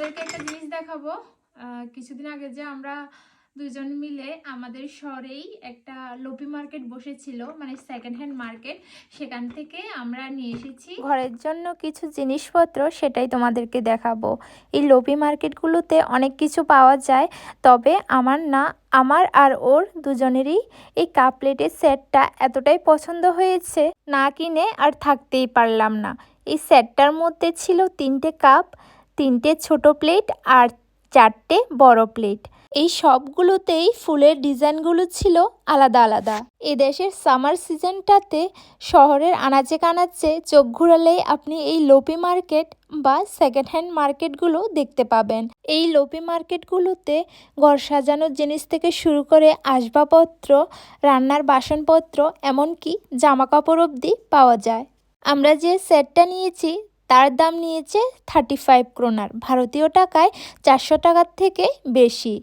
তোমাদেরকে একটা জিনিস দেখাবো। কিছুদিন আগে যে আমরা দুজন মিলে আমাদের শহরেই একটা লোপি মার্কেট বসেছিল মানে সেকেন্ড হ্যান্ড মার্কেট। সেখান থেকে আমরা নিয়ে এসেছি। ঘরের জন্য কিছু জিনিসপত্র সেটাই তোমাদেরকে দেখাবো। এই লোপি মার্কেটগুলোতে অনেক কিছু পাওয়া যায়, তবে আমার না, আমার আর ওর দুজনেরই এই কাপ প্লেটের সেটটা এতটাই পছন্দ হয়েছে, না কিনে আর থাকতেই পারলাম না। এই সেটটার মধ্যে ছিল তিনটে কাপ তিনটে ছোট প্লেট আর চারটে বড় প্লেট। এই সবগুলোতেই ফুলের ডিজাইনগুলো ছিল আলাদা আলাদা। এদেশের সামার সিজনটাতে শহরের আনাচে কানাচে চোখ ঘুরালেই আপনি এই লোপি মার্কেট বা সেকেন্ড হ্যান্ড মার্কেটগুলো দেখতে পাবেন। এই লোপি মার্কেটগুলোতে ঘর সাজানোর জিনিস থেকে শুরু করে আসবাবপত্র, রান্নার বাসনপত্র, এমনকি জামা কাপড় অবধি পাওয়া যায়। আমরা যে সেটটা নিয়েছি তার দাম নিয়েছে থার্টি ফাইভ ক্রোনার ভারতীয় টাকায় চারশো টাকার থেকে বেশি।